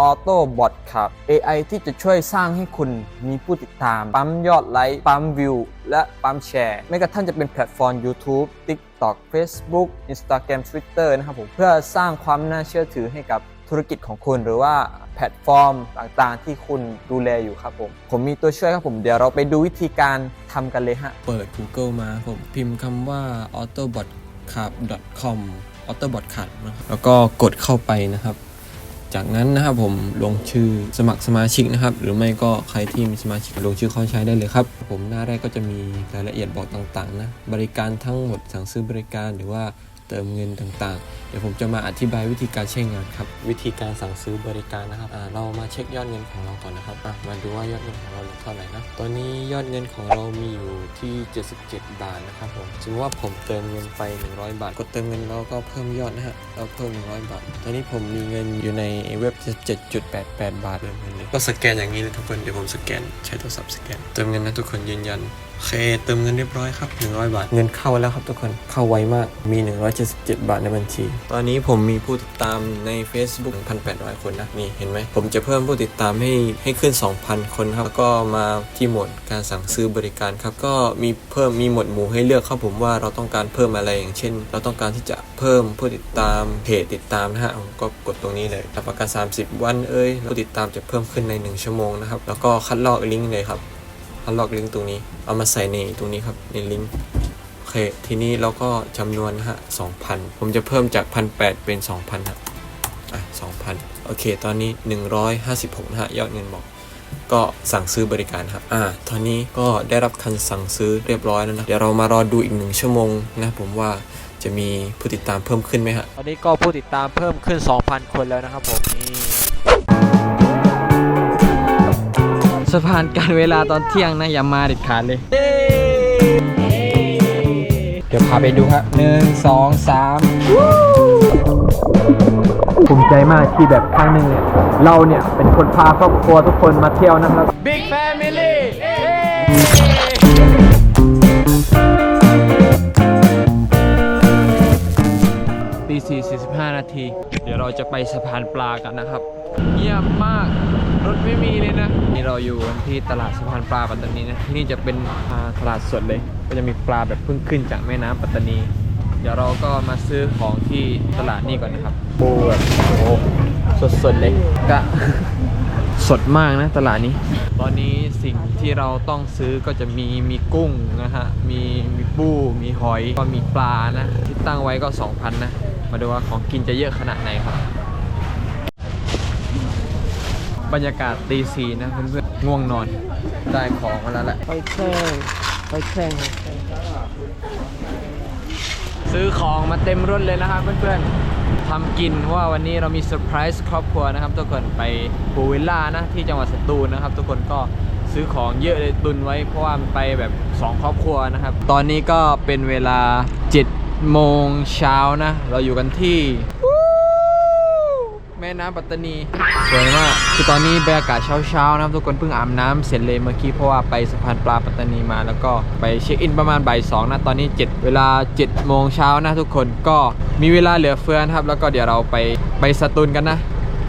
Auto Bot ครับ AI ที่จะช่วยสร้างให้คุณมีผู้ติดตาม ปั๊มยอดไลค์ ปั๊มวิว และปั๊มแชร์ ไม่กระทั่งจะเป็นแพลตฟอร์ม YouTube TikTok Facebook Instagram Twitter นะครับผม เพื่อสร้างความน่าเชื่อถือให้กับธุรกิจของคุณ หรือว่าแพลตฟอร์มต่างๆ ที่คุณดูแลอยู่ครับผม ผมมีตัวช่วยครับผม เดี๋ยวเราไปดูวิธีการทำกันเลยฮะ เปิด Google มาผมพิมพ์คำว่า autobot club com autobot club นะครับแล้วก็กดเข้าไปนะครับ จากนั้นนะครับผมลงชื่อสมัครสมาชิกนะครับ หรือไม่ก็ใครที่มีสมาชิกลงชื่อเข้าใช้ได้เลยครับ ผมหน้าแรกก็จะมีรายละเอียดบอกต่างๆนะบริการทั้งหมดสั่งซื้อบริการหรือว่าเติมเงินต่างๆ ดี๋ยวผมจะมาอธิบายวิธีการใช้งานครับ วิธีการสั่งซื้อบริการนะครับอ่าเรามาเช็คยอดเงินของเราก่อนนะครับอะมาดูว่ายอดเงินของเราเหลือเท่าไหร่นะตอนนี้ยอดเงินของเรามีอยู่ที่ 77 บาทนะครับผมสมมติว่าผมเติมเงินไป 100 บาท กดเติมเงินเราก็เพิ่มยอดนะฮะเราเพิ่ม 100 บาท ตอนนี้ผมมีเงินอยู่ในเว็บ7.88 บาทเลยเลยก็สแกนอย่างนี้เลยทุกคนเดี๋ยวผมสแกนใช้โทรศัพท์สแกนเติมเงินนะทุกคนยืนยันโอเคเติมเงินเรียบร้อยครับ 100 บาท เงินเข้าแล้วครับทุกคนเข้าไวมากมี 177 บาทในบัญชีตอนนี้ผมมีผู้ติดตามใน Facebook 1,800 คนนะ นี่เห็นไหม ผมจะเพิ่มผู้ติดตามให้ให้ขึ้น 2,000 คนครับ แล้วก็มาที่หมวดการสั่งซื้อบริการครับ ก็มีเพิ่มมีหมวดหมู่ให้เลือกครับผมว่าเราต้องการเพิ่มอะไรอย่างเช่น เราต้องการที่จะเพิ่มผู้ติดตามเพจติดตามนะฮะก็กดตรงนี้เลยรับประกัน 30 วันเอ้ยผู้ติดตามจะเพิ่มขึ้นใน 1 ชั่วโมงนะครับ แล้วก็คัดลอกลิงก์เลยครับคัดลอกลิงก์ตรงนี้ เอามาใส่ในตรงนี้ครับในลิงก์ เค ทีนี้เราก็จำนวนนะฮะ2,000ผมจะเพิ่มจาก1,800เป็น2,000ครับอะ2,000โอเค ตอนนี้156นะฮะยอดเงินบอกก็สั่งซื้อบริการครับ อ่า ตอนนี้ก็ได้รับคันสั่งซื้อเรียบร้อยแล้วนะ เดี๋ยวเรามารอดูอีกหนึ่งชั่วโมงนะผมว่าจะมีผู้ติดตามเพิ่มขึ้นไหมฮะ ตอนนี้ก็ผู้ติดตามเพิ่มขึ้น 2,000 คนแล้วนะครับผมนี่สะพานการเวลาตอนเที่ยงนะอย่ามาเด็ดขาดเลยเดี๋ยวพาไปดูครับหนึ่งสองสามภูมิใจมากที่แบบครั้งหนึ่งเนี่ยเราเนี่ยเป็นคนพาครอบครัวทุกคนมาเที่ยวนะครับ Big Family ตีสี่สี่สิบห้านาที เดี๋ยวเราจะไปสะพานปลากันนะครับเยี่ยมมากรถไม่มีเลยนะ นี่เราอยู่กันที่ตลาดสะพานปลาปัตตานีนะที่นี่จะเป็นอ่าตลาดสดเลย ก็จะมีปลาแบบเพิ่งขึ้นจากแม่น้ำปัตตานี เดี๋ยวเราก็มาซื้อของที่ตลาดนี่ก่อนนะครับปูแบบโอ้โหสดๆเลยกะสดมากนะตลาดนี้ ตอนนี้สิ่งที่เราต้องซื้อก็จะมีมีกุ้งนะฮะมีมีปูมีหอยก็มีปลานะที่ตั้งไว้ก็ 2,000นะ มาดูว่าของกินจะเยอะขนาดไหนครับ บรรยากาศตีสี่นะเพื่อนๆง่วงนอน ได้ของมาแล้วแหละไปแข่งไปแข่งซื้อของมาเต็มรถเลยนะครับเพื่อนๆทำกินเพราะว่าวันนี้เรามีเซอร์ไพรส์ครอบครัวนะครับทุกคนไปปูวิลล่านะที่จังหวัดสตูลนะครับ ทุกคนก็ซื้อของเยอะเลยตุนไว้เพราะว่ามันไปแบบ 2 ครอบครัวนะครับ ตอนนี้ก็เป็นเวลา7 โมงเช้านะ เราอยู่กันที่แม่น้ำปัตตานีสวยมากคือตอนนี้บรรยากาศเช้าๆนะครับทุกคนเพิ่งอาบน้ำเสร็จเลยเมื่อกี้เพราะว่าไปสะพานปลาปัตตานีมาแล้วก็ไปเช็คอินประมาณบ่ายสองนะตอนนี้ 7 เวลา 7 โมงเช้านะทุกคนก็มีเวลาเหลือเฟือนะครับ แล้วก็เดี๋ยวเราไปไปสตูลกันนะ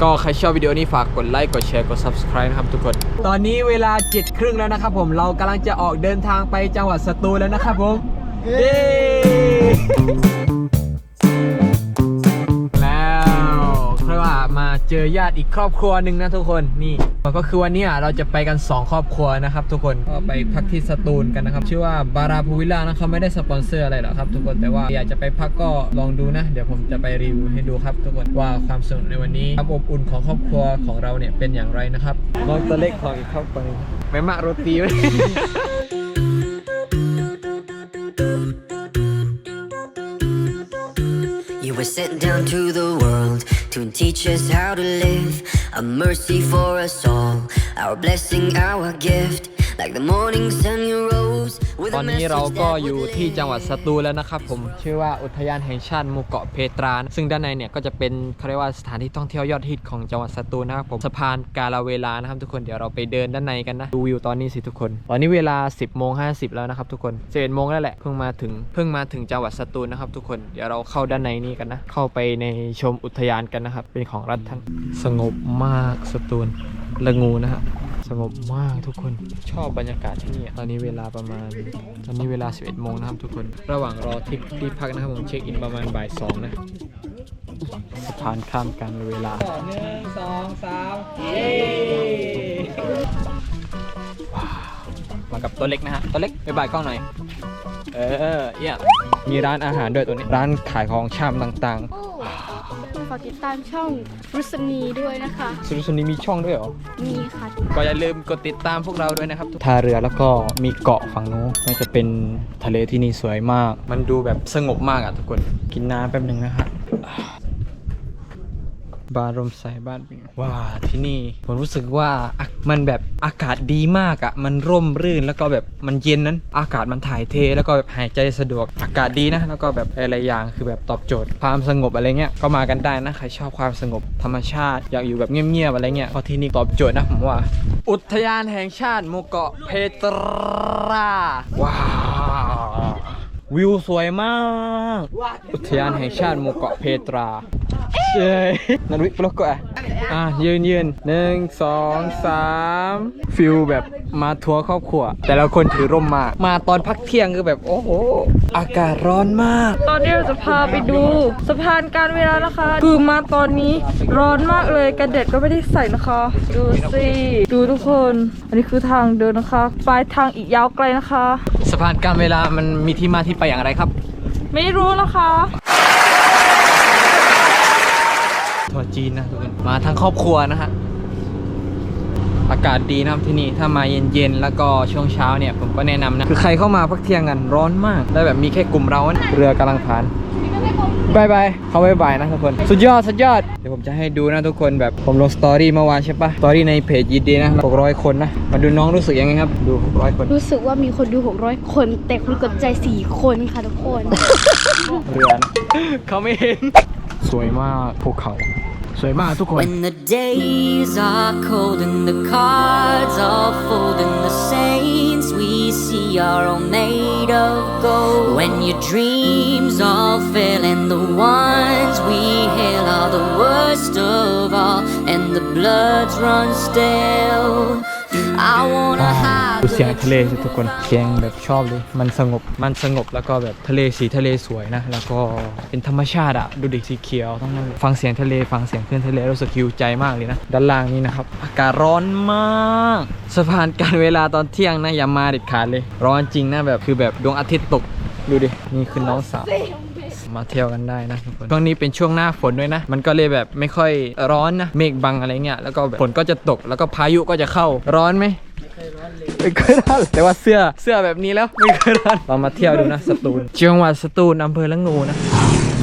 ก็ใครชอบวิดีโอนี้ฝากกดไลค์ กดแชร์ กด subscribe นะครับทุกคน ตอนนี้เวลา7ครึ่งแล้วนะครับผม เรากำลังจะออกเดินทางไปจังหวัดสตูลแล้วนะครับผม เย้ แล้วเรียกว่ามาเจอญาติอีกครอบครัวหนึ่งนะทุกคนนี่ก็คือวันนี้อะเราจะไปกัน 2 ครอบครัวนะครับทุกคนก็ไปพักที่สตูลกันนะครับชื่อว่าบาราพูวิลล่านะเขาไม่ได้สปอนเซอร์อะไรหรอกครับทุกคนแต่ว่าอยากจะไปพักก็ลองดูนะ เดี๋ยวผมจะไปรีวิวให้ดูครับทุกคนว่าความสนุกในวันนี้ความอบอุ่นของครอบครัวของเราเนี่ยเป็นอย่างไรนะครับน้องตัวเล็กของอีกครอบครัวหนึ่งไม่มากโรตีไว้ You were sent down to the world to teach us how to live. A mercy for us all, our blessing, our gift. like the morning sun you rose ต a อนนี้ message เราก็ that อยู่ would ที่ end. จังหวัดสตูลแล้วนะครับผมชื่อว่าอุทยานแห่งชาติหมู่เกาะเพตราซึ่งด้านในเนี่ยก็จะเป็นเขาเรียกว่าสถานที่ท่องเที่ยวยอดฮิตของจังหวัดสตูลนะครับผมสะพานกาลาเวลานะครับทุกคนเดี๋ยวเราไปเดินด้านในกันนะดูวิวตอนนี้สิทุกคน ตอนนี้เวลา 10โมง50แล้วนะครับทุกคน11โมงแล้วแหละเพิ่งมาถึงเพิ่งมาถึงจังหวัดสตูลนะครับทุกคนเดี๋ยวเราเข้าด้านในนี่กันนะเข้าไปในชมอุทยานกันนะครับเป็นของรัฐท่านสงบมากสตูลละงูนะฮะสงบมากทุกคนชอบบรรยากาศที่นี่ตอนนี้เวลาประมาณ ตอนนี้เวลา 11โมงนะครับทุกคน ระหว่างรอที่ที่พักนะครับผมเช็คอินประมาณบ่ายสองนะสะพานข้ามกันเวลาหนึ่งสองสามว้าวมากับตัวเล็กนะฮะตัวเล็กไปบ่ายกล้องหน่อยเออเยี่ยมมีร้านอาหารด้วยตัวนี้ร้านขายของชามต่างฝากติดตามช่องรุษณีด้วยนะคะๆสุรุษณีมีช่องด้วยเหรอ มีค่ะ ก็อย่าลืมกดติดตามพวกเราด้วยนะครับ ท่าเรือแล้วก็มีเกาะฝั่งนู้นน่าจะเป็นทะเลที่นี่สวยมาก มันดูแบบสงบมากอะทุกคน กินน้ำแป๊บหนึ่งนะฮะ บารมใส่บ้านปิงว้าที่นี่ผมรู้สึกว่ามันแบบอากาศดีมากอะ มันร่มรื่นแล้วก็แบบมันเย็นนั้น อากาศมันถ่ายเท แล้วก็แบบหายใจสะดวกอากาศดีนะ แล้วก็แบบอะไรอย่างคือแบบตอบโจทย์ ความสงบอะไรเงี้ยก็มากันได้นะใครชอบความสงบธรรมชาติ อยากอยู่แบบเงียบๆอะไรเงี้ยเพราะที่นี่ตอบโจทย์นะผมว่า อุทยานแห่งชาติหมู่เกาะเพตราว้าว วิวสวยมาก อุทยานแห่งชาติหมู่เกาะเพตราเย้นันวิปลกก็อะอะยืนยืนหนึ่งสองสามฟิลแบบมาทัวร์ครอบครัว แต่ละคนถือร่มมา มาตอนพักเที่ยงคือแบบโอ้โห อากาศร้อนมาก ตอนนี้เราจะพาไปดูสะพานการเวลานะคะ คือมาตอนนี้ร้อนมากเลยกระเด็ดก็ไม่ได้ใส่นะคะ ดูสิดูทุกคน อันนี้คือทางเดินนะคะ ปลายทางอีกยาวไกลนะคะ สะพานการเวลามันมีที่มาที่ไปอย่างไรครับ ไม่รู้นะคะทัวร์จีนนะทุกคนมาทั้งครอบครัวนะฮะอากาศดีนะครับที่นี่ถ้ามาเย็นๆแล้วก็ช่วงเช้าเนี่ยผมก็แนะนำนะคือใครเข้ามาพักเที่ยงกันร้อนมาก แล้วแบบมีแค่กลุ่มเรานะเรือกำลังผ่าน บายบายเขาบายบายนะทุกคน สุดยอดสุดยอด เดี๋ยวผมจะให้ดูนะทุกคนแบบผมลงสตอรี่เมื่อวานใช่ปะสตอรี่ในเพจยีดีนะ600 คนนะ มาดูน้องรู้สึกยังไงครับ ดู 600 คน รู้สึกว่ามีคนดู 600 คน แต่คนกดใจ 4 คนค่ะทุกคน เรือนเขาไม่เห็น สวยมากภูเขา สวยมากทุกคน When the days are cold and the cards all fold and the saints we see are all made of gold. When your dreams all fail and the ones we hail are the worst of all and the bloods run stale. ดูเสียงทะเลสิทุกคนเสียงแบบชอบเลย มันสงบมันสงบแล้วก็แบบทะเลสีทะเลสวยนะ แล้วก็เป็นธรรมชาติอะดูดิสีเขียวทั้งนั้นเลยฟังเสียงทะเลฟังเสียงคลื่นทะเลรู้สึกหิวใจมากเลยนะ ด้านล่างนี้นะครับ อากาศร้อนมากสะพานการเวลาตอนเที่ยงนะอย่ามาเด็ดขาดเลย ร้อนจริงนะแบบคือแบบดวงอาทิตย์ตกดูดินี่คือน้องสาว มาเที่ยวกันได้นะทุกคนช่วงนี้เป็นช่วงหน้าฝนด้วยนะ มันก็เลยแบบไม่ค่อยร้อนนะ เมฆบังอะไรเงี้ย แล้วก็แบบฝนก็จะตก แล้วก็พายุก็จะเข้า ร้อนไหมไม่เคยร้อนแต่ว่าเสื้อ เสื้อแบบนี้แล้วไม่เคยร้อนเรามาเที่ยวดูนะ สตูลจังหวัดสตูลอำเภอละงูนะ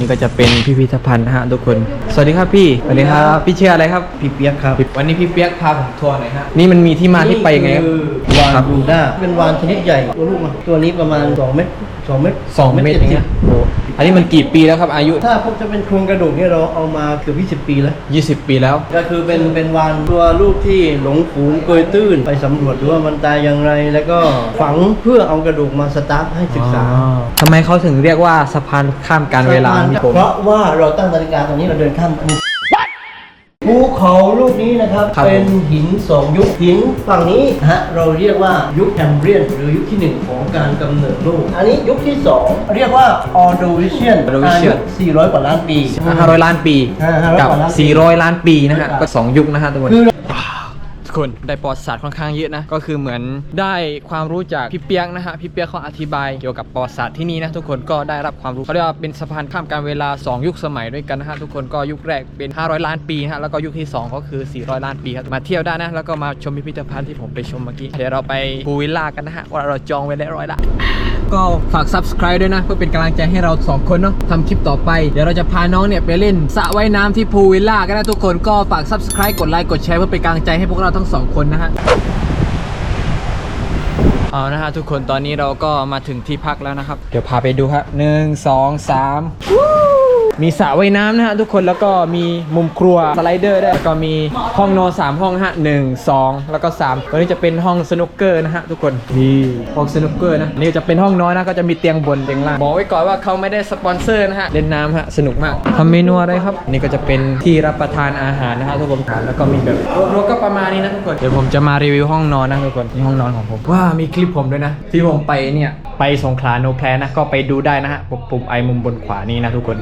นี่ก็จะเป็นพิพิธภัณฑ์นะฮะทุกคน สวัสดีครับพี่ สวัสดีครับ พี่ชื่ออะไรครับ พี่เปียกครับวันนี้พี่เปียกพาผมทัวร์หน่อยฮะ นี่มันมีที่มาที่ไปยังไงครับนี่คือวานครับบรูด้าเป็นวานชนิดใหญ่ตัวลูกมาตัวนี้ประมาณ 2 เมตร2เมตรสองเมตรอย่างเงี้ยโอ้อันนี้มันกี่ปีแล้วครับอายุถ้าพวกจะเป็นโครงกระดูกเนี่ยเราเอามาเกือบ20 ปีแล้ว 20 ปีแล้ว ก็คือเป็นเป็นวานตัวลูกที่หลงฝูงเกยตื้น ไปสำรวจดูว่ามันตายอย่างไร แล้วก็ฝังเพื่อเอากระดูกมาสตาร์ทให้ศึกษา ทำไมเขาถึงเรียกว่าสะพานข้ามการเวลานี่ผมเพราะว่าเราตั้งนาฬิกาตรงนี้เราเดินข้ามภูเขาลูกนี้นะครับครับเป็นหินสองยุคหินฝั่งนี้นะฮะเราเรียกว่ายุคแคมเบรียน หรือยุคที่หนึ่งของการกำเนิดโลก อันนี้ยุคที่สองเรียกว่าออโดวิเชียนอา Ordovician ยุ400 กว่าล้านปี 500 ล้านปีอ่า500กับกว่าล้านปี400 ล้านปีนะฮะก็ 2 ยุคนะฮะทุกคนคือ ทุกคนได้ประวัติศาสตร์ค่อนข้างเยอะนะก็คือเหมือนได้ความรู้จากพี่เปียกนะฮะพี่เปียกเขาอธิบายเกี่ยวกับประวัติศาสตร์ที่นี่นะทุกคนก็ได้รับความรู้เขาเรียกว่าเป็นสะพานข้ามการเวลา 2 ยุคสมัยด้วยกันนะฮะทุกคนก็ยุคแรกเป็น 500 ล้านปีนะฮะแล้วก็ยุคที่ 2 ก็คือ 400 ล้านปีครับมาเที่ยวได้นะแล้วก็มาชมพิพิธภัณฑ์ที่ผมไปชมเมื่อกี้เดี๋ยวเราไปพูวิลล่ากันนะฮะว่าเราจองไว้เรียบร้อยละก็ฝาก subscribe ด้วยนะ เพื่อเป็นกำลังใจให้เราสองคนเนาะทำคลิปต่อไป เดี๋ยวเราจะพาน้องเนี่ยไปเล่นสระว่ายน้ำที่พูวิลล่าก็ได้ทุกคนก็ฝาก subscribe กดไลค์กดแชร์เพื่อเป็นกำลังใจให้พวกเราทั้งสองคนนะฮะเอานะฮะทุกคนตอนนี้เราก็มาถึงที่พักแล้วนะครับ เดี๋ยวพาไปดูครับหนึ่งสองสาม มีสระว่ายน้ำนะฮะทุกคนแล้วก็มีมุมครัวสไลเดอร์ด้วยแล้วก็มีห้องนอนสามห้องฮะหนึ่งสองแล้วก็สามตัวนี้จะเป็นห้องสนุกเกอร์นะฮะทุกคนนี่ห้องสนุกเกอร์นะนี่จะเป็นห้องนอนนะก็จะมีเตียงบนเตียงล่างบอกไว้ก่อนว่าเขาไม่ได้สปอนเซอร์นะฮะเล่นน้ำฮะสนุกมากทำเมนูอะไรครับ นี่ก็จะเป็นที่รับประทานอาหารนะฮะทุกคนแล้วก็มีแบบรวมๆก็ประมาณนี้นะทุกคนเดี๋ยวผมจะมารีวิวห้องนอนนะทุกคนนี่ห้องนอนของผมว่ามีคลิปผมด้วยนะ ที่ผมไปเนี่ยไปสงขลาโนแพลนะก็ไปดูได้นะฮะปุ่มปุ่มไอมุมบนขวานี้นะทุกคน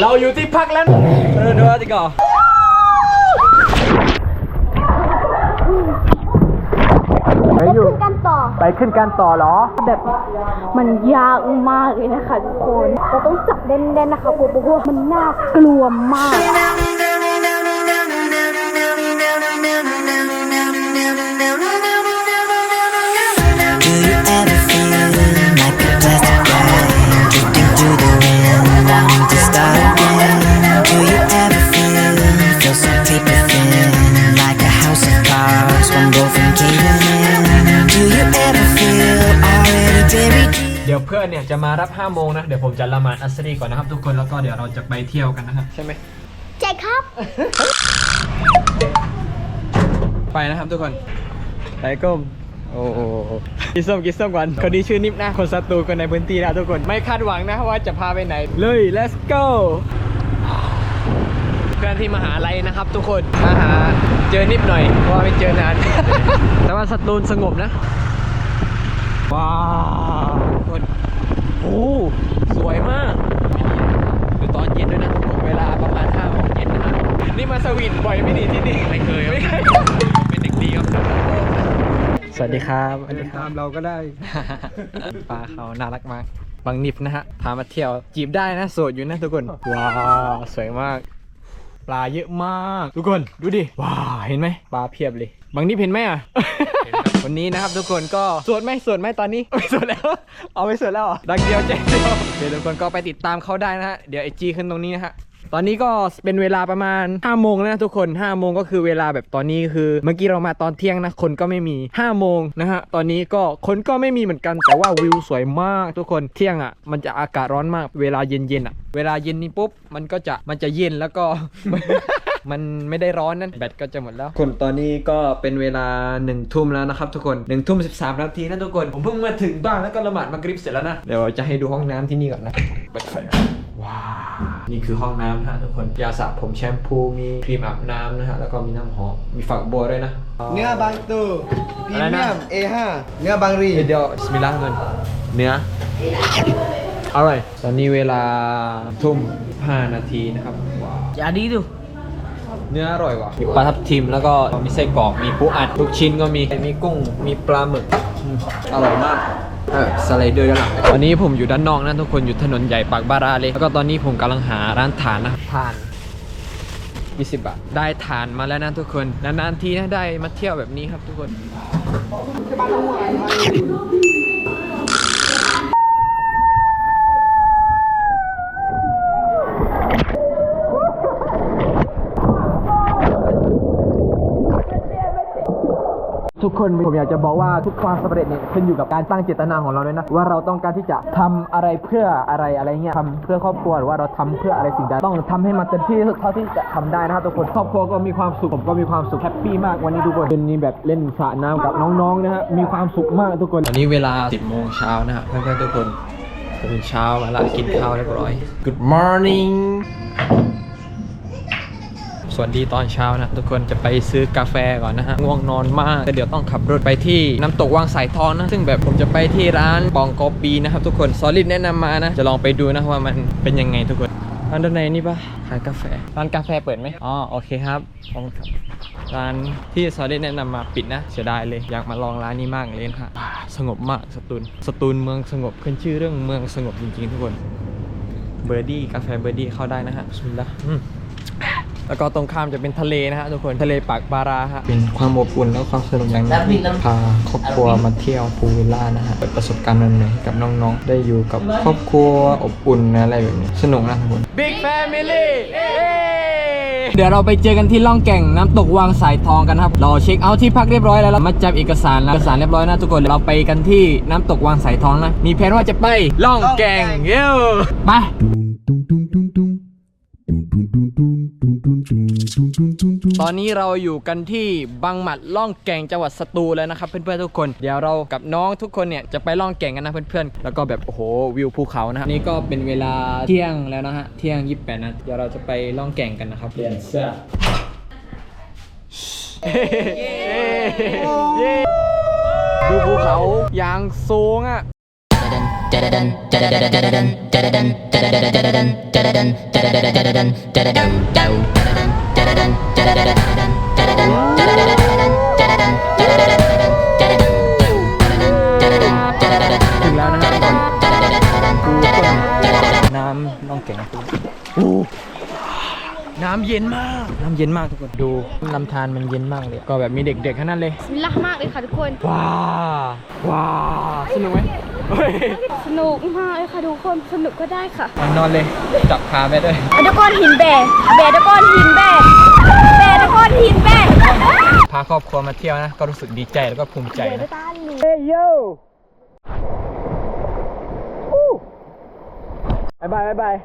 เราอยู่ที่พักแล้วเออดูดิก่อนไปอยู่กันต่อ ไปขึ้นการต่อเหรอ แบบมันยากมากเลยนะคะทุกคน เราต้องจับแน่นๆนะคะเพราะว่ามันน่ากลัวมาก ยวเพื่อนเนี่ยจะมารับ5โมงนะ เดี๋ยวผมจะละหมาดอัสรีก่อนนะครับทุกคนแล้วก็เดี๋ยวเราจะไปเที่ยวกันนะครับใช่ไหมใจครับ ไปนะครับทุกคนไปก้มโอ้โหกินส้มกินส้มก่อนคนนี้ชื่อนิฟนะ คนสตูคนในพื้นที่นะทุกคน ไม่คาดหวังนะว่าจะพาไปไหน เลย let's go เพื่อนที่มหาลัยนะครับทุกคน มาหาเจอนิฟหน่อยเพราะว่าไม่เจอนาน แต่ว่าสตูลสงบนะ ว้าวทุก คนโอ้สวยมากดูตอนเย็นด้วยนะทุกคนเวลาประมาณ5โมงเย็นนะครับนี่มาสวินบ่อยไม่หนีที่นี่ไม่เคยไม่เคยเป็นเด็กดีครับ สวัสดีครับสวัสดีครับเราก็ได้ปลาเขาน่ารักมากบางนิบนะฮะพามาเที่ยวจีบได้นะโสดอยู่นะทุกคน ว้าวสวยมาก ปลาเยอะมาก ทุกคนดูดิว้าวเห็นไหมปลาเพียบเลย บางนิบเห็นไหมอะ วันนี้นะครับทุกคนก็สวดไหมสวดไหมตอนนี้ไม่สวดแล้ว เอาไม่สวดแล้วเหรอดังเดียวใจเดียวเดี๋ยวทุกคนก็ไปติดตามเขาได้นะฮะ เดี๋ยวไอจีขึ้นตรงนี้นะฮะ ตอนนี้ก็เป็นเวลาประมาณ5โมงแล้วนะทุกคน5โมงก็คือเวลาแบบตอนนี้คือ เมื่อกี้เรามาตอนเที่ยงนะคนก็ไม่มี5โมงนะฮะตอนนี้ก็คนก็ไม่มีเหมือนกันแต่ว่าวิวสวยมากทุกคนเที่ยงอะ มันจะอากาศร้อนมาก เวลาเย็นๆอะ เวลาเย็นนี้ปุ๊บมันก็จะมันจะเย็นแล้วก็ มันไม่ได้ร้อนนั่นแบตก็จะหมดแล้วคนตอนนี้ก็เป็นเวลาหนึ่งทุ่มแล้วนะครับทุกคนหนึ่งทุ่มสิบสามนาทีนะทุกคน ผมเพิ่งมาถึงบ้านแล้วก็ละหมาดมักริบเสร็จแล้วนะ เดี๋ยวจะให้ดูห้องน้ำที่นี่ก่อนนะเปิดไฟก่อนว้าว นี่คือห้องน้ำนะฮะทุกคน ยาสระผมแชมพู มีครีมอาบน้ำนะฮะ แล้วก็มีน้ำหอม มีฝักบัวด้วยนะ เนื้อบางตูพรีอะไรเมีนะยม A5 เนื้อบางรีเดี๋ยวเดี๋ยวบิสมิลลาห์เงินเนื้ออร่อย ตอนนี้เวลาทุ่มห้านาทีนะครับว้าวอย่าดีดู เนื้ออร่อยว่ะมีปลาทับทิมแล้วก็มีไส้กรอกมีปูอัดลูกชิ้นก็มีมีกุ้งมีปลาหมึกอืมอร่อยมากเออสไลเดอร์ด้านหลังตอนนี้ผมอยู่ด้านนอกนะทุกคนอยู่ถนนใหญ่ปากบาราเลยแล้วก็ตอนนี้ผมกำลังหาร้านฐานนะฐาน20บาทได้ฐานมาแล้วนะทุกคนนานๆทีนะได้มาเที่ยวแบบนี้ครับทุกคน คนผมอยากจะบอกว่าทุกความสำเร็จเนี่ยขึ้นอยู่กับการตั้งเจตนาของเราเลยนะว่าเราต้องการที่จะทำอะไรเพื่ออะไรอะไรเงี้ยทำเพื่อครอบครัวหรือว่าเราทำเพื่ออะไรสิ่งใดต้องทำให้มันเต็มที่ที่สุดเท่าที่จะทำได้นะครับทุกคนครอบครัวก็มีความสุขผมก็มีความสุขแฮปปี้มากวันนี้ทุกคนเป็นนี้แบบเล่นสระน้ำกับน้องๆนะฮะมีความสุขมากทุกคนตอนนี้เวลา 10โมงเช้านะฮะเพื่อนๆทุกคนตื่นเช้ามาละกินข้าวเรียบร้อย Good morning สวัสดีตอนเช้านะ ทุกคนจะไปซื้อกาแฟก่อนนะฮะง่วงนอนมากแต่เดี๋ยวต้องขับรถไปที่น้ำตกวังสายทองนะ ซึ่งแบบผมจะไปที่ร้านปองกอปีนะครับทุกคนซอลิดแนะนำมานะ จะลองไปดูนะว่ามันเป็นยังไงทุกคนร้านด้านในนี่ปะขายกาแฟ ร้านกาแฟเปิดไหมอ๋อโอเคครับขอบคุณครับร้านที่ซอลิดแนะนำมาปิดนะเสียดายเลยอยากมาลองร้านนี้มากเลยนะฮะสงบมากสตูลสตูลเมืองสงบขึ้นชื่อเรื่องเมืองสงบจริงๆ ทุกคนเบอร์ดี้กาแฟเบอร์ดี้เข้าได้นะฮะสมิลลาห์อืม แล้วก็ตรงข้ามจะเป็นทะเลนะฮะทุกคนทะเลปากบาราฮะเป็นความอบอุ่นและความสนุกอย่างหนึงพาครอบครัวมาเที่ยวพูลวิลล่านะฮะเปิดประสบการณ์ใหม่ๆให้กับน้องๆ ได้อยู่กับครอบครัวอบอุ่นอะไรแบบนี้สนุกนะทุกคน Big Family เดี๋ยวเราไปเจอกันที่ล่องแก่งน้ำตกวังสายทองกันครับเราเช็คเอาท์ที่พักเรียบร้อยแล้วเรามาจับเอกสารแล้วเอกสารเรียบร้อยนะทุกคนเราไปกันที่น้ำตกวังสายทองนะมีแผนว่าจะไปล่องแก่งเย้ไป ตอนนี้เราอยู่กันที่บางหมัดล่องแก่งจังหวัดสตูลแล้วนะครับเพื่อนๆทุกคน เดี๋ยวเรากับน้องทุกคนเนี่ยจะไปล่องแก่งกันนะเพื่อนๆ แล้วก็แบบโอ้โหวิวภูเขานะครับนี่ก็เป็นเวลาเที่ยงแล้วนะฮะเที่ยงยี่สิบแปดนะเดี๋ยวเราจะไปล่องแก่งกันนะครับเรียนเสื้อดูภูเขาอย่างสูงอะ ถึงแล้วนะครับทุกคนดูต้นน้ำล่องแก่งโอ้น้ำเย็นมาก น้ำเย็นมากทุกคน ดูลำธารมันเย็นมากเลย ก็แบบมีเด็กๆทั้งนั้นเลย มิลล่ามากเลยค่ะทุกคน ว้าวว้าวสนุกไหมเฮ้ย สนุกมากเลยค่ะทุกคนสนุกก็ได้ค่ะมานอนเลยจับขาไปด้วยอันตะกอนหินแบกแบกตะกอนหินแบกแบกตะกอนหินแบกพาครอบครัวมาเที่ยวนะ ก็รู้สึกดีใจแล้วก็ภูมิใจนะตาหนูเฮ้ยโยบายบายบายบาย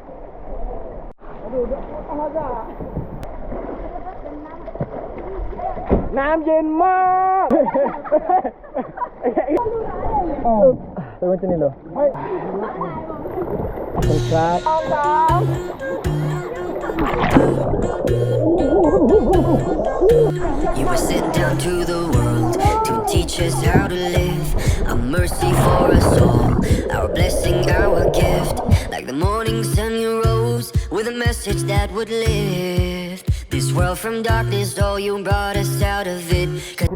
น้ำเย็นมาก Pergunta nilo. Full clap. You were sent down to the world to teach us how to live. A mercy for us all, our blessing, our gift. Like the morning sun, you rose with a message that would lift this world from darkness. Oh, you brought us out of it. Good.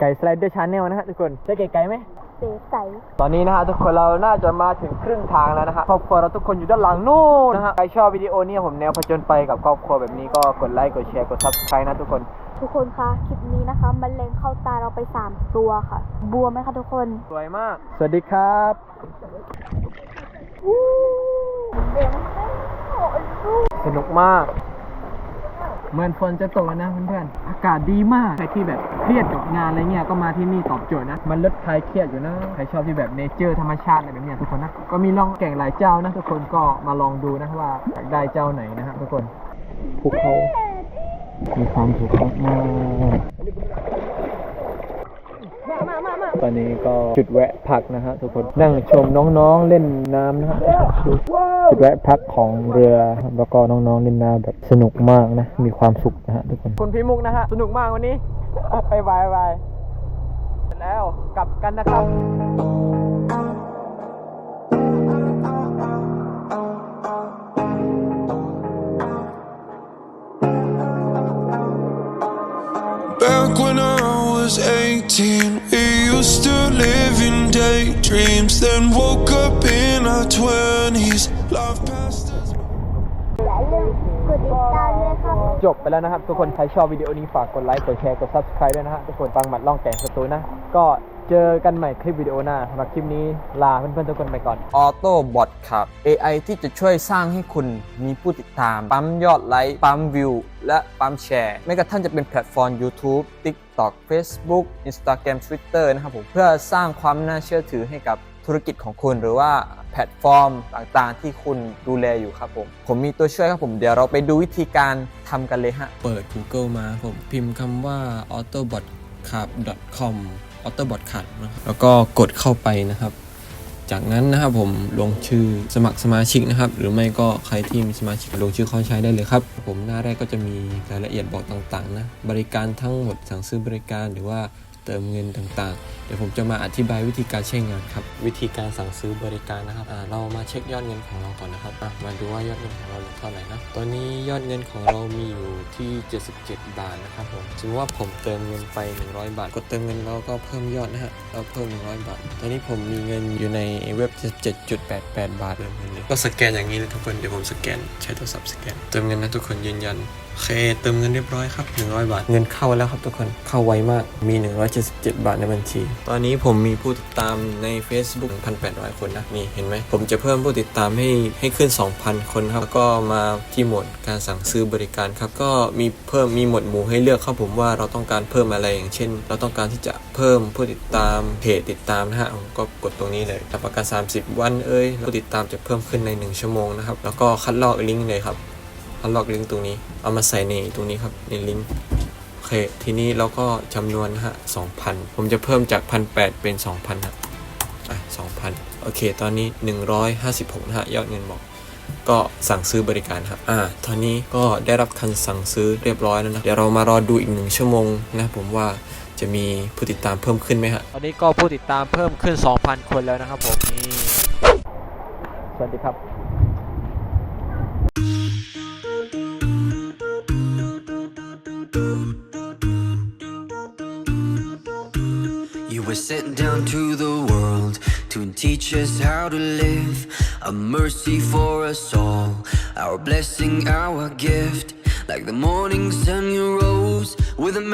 ไก่สไลเดอร์ชาแนลนะฮะทุกคนใช่ไก่ไก่ไหมเสใสตอนนี้นะฮะทุกคนเราน่าจะมาถึงครึ่งทางแล้วนะฮะครอบครัวเราทุกคนอยู่ด้านหลังนู่นนะฮะใครชอบวิดีโอนี้ผมแนวผจญไปกับครอบครัวแบบนี้ก็กดไลค์กดแชร์กด subscribe นะทุกคนทุกคนคะคลิปนี้นะคะมันเล็งเข้าตาเราไป3ตัวค่ะบวมไหมคะทุกคน สวยมาก สวัสดีครับสนุกมาก เหมือนฝนจะตกแล้วนะเพื่อนๆ อากาศดีมาก ใครที่แบบเครียดกับงานอะไรเงี้ย ก็มาที่นี่ตอบโจทย์นะ มันลดคลายเครียดอยู่นะ ใครชอบที่แบบเนเจอร์ธรรมชาติอะไรแบบเนี้ยทุกคนนะ ก็มีลองแก่งหลายเจ้านะ ทุกคนก็มาลองดูนะว่าอยากได้เจ้าไหนนะฮะทุกคนภูเขามีความสุขมาก ตอนนี้ก็จุดแวะพักนะฮะทุกคนนั่งชมน้องๆเล่นน้ำนะฮะดูจุดแวะพักของเรือครับแล้วก็น้องๆเล่นน้ำแบบสนุกมากนะ มีความสุขนะฮะทุกคนคุณพี่มุกนะฮะสนุกมากวันนี้บายบายบายแล้วกลับกันนะครับ was 18, we used to live in daydreams, then woke up in our 20s. Life passed us. จบไปแล้วนะครับ ทุกคน ใครชอบวิดีโอนี้ฝากกดไลค์ กดแชร์ กด subscribe ด้วยนะฮะ ทุกคนฟังหมัดล่องแก่งสตูนะ ก็ เจอกันใหม่คลิปวิดีโอหน้าสำหรับคลิปนี้ลาเพื่อนๆทุกคนไปก่อน ออโต้บอทครับ AI ที่จะช่วยสร้างให้คุณมีผู้ติดตาม ปั๊มยอดไลค์ ปั๊มวิว และปั๊มแชร์ไม่กระทั่งจะเป็นแพลตฟอร์ม YouTube TikTok Facebook Instagram Twitter นะครับผมเพื่อสร้างความน่าเชื่อถือให้กับธุรกิจของคุณหรือว่าแพลตฟอร์มต่างๆ ที่คุณดูแลอยู่ครับผม ผมมีตัวช่วยครับผม เดี๋ยวเราไปดูวิธีการทำกันเลยฮะ เปิด Google มาผมพิมพ์คำว่า ออโต้บอทขัดนะครับแล้วก็กดเข้าไปนะครับ จากนั้นนะครับผมลงชื่อสมัครสมาชิกนะครับ หรือไม่ก็ใครที่มีสมาชิกลงชื่อเข้าใช้ได้เลยครับ ผมหน้าแรกก็จะมีรายละเอียดบอกต่างๆนะบริการทั้งหมดสั่งซื้อบริการหรือว่าเติมเงินต่างๆ ดี๋ยวผมจะมาอธิบายวิธีการใช้งานครับ วิธีการสั่งซื้อบริการนะครับอ่าเรามาเช็คยอดเงินของเราก่อนนะครับอะมาดูว่ายอดเงินของเราเหลือเท่าไหร่นะตอนนี้ยอดเงินของเรามีอยู่ที่ 77 บาทนะครับผมสมมติว่าผมเติมเงินไป 100 บาท กดเติมเงินเราก็เพิ่มยอดนะฮะเราเพิ่ม 100 บาท ตอนนี้ผมมีเงินอยู่ในเว็บ7.88 บาทเติมเงินเลยก็สแกนอย่างนี้เลยทุกคนเดี๋ยวผมสแกนใช้โทรศัพท์สแกนเติมเงินนะทุกคนยืนยันโอเคเติมเงินเรียบร้อยครับ 100 บาท เงินเข้าแล้วครับทุกคนเข้าไวมากมี 170 77บาทในบัญชีตอนนี้ผมมีผู้ติดตามใน Facebook 1,800 คนนะนี่เห็นไหมผมจะเพิ่มผู้ติดตามให้ให้ขึ้น 2,000 คนครับแล้วก็มาที่หมดการสั่งซื้อบริการครับก็มีเพิ่มมีหมวดหมู่ให้เลือกครับผมว่าเราต้องการเพิ่มอะไรอย่างเช่น เราต้องการที่จะเพิ่มผู้ติดตามเพจติดตามนะฮะผมก็กดตรงนี้เลยรับประกัน 30 วันเอ้ยผู้ติดตามจะเพิ่มขึ้นใน 1 ชั่วโมงนะครับแล้วก็คัดลอกลิงก์เลยครับคัดลอกลิงก์ตรงนี้เอามาใส่ในตรงนี้ครับในลิงก์ เคทีนี้เราก็จำนวนนะฮะ2,000ผมจะเพิ่มจาก1,800เป็น2,000ฮะอะ2,000โอเค ตอนนี้156นะฮะยอดเงินบอกก็สั่งซื้อบริการครับ อ่า ตอนนี้ก็ได้รับคันสั่งซื้อเรียบร้อยแล้วนะ เดี๋ยวเรามารอดูอีกหนึ่งชั่วโมงนะผมว่าจะมีผู้ติดตามเพิ่มขึ้นไหมฮะ ตอนนี้ก็ผู้ติดตามเพิ่มขึ้น 2,000 คนแล้วนะครับผมนี่ สวัสดีครับ teach us how to live. A mercy for us all, our blessing, our gift. Like the morning sun, you rose with a message.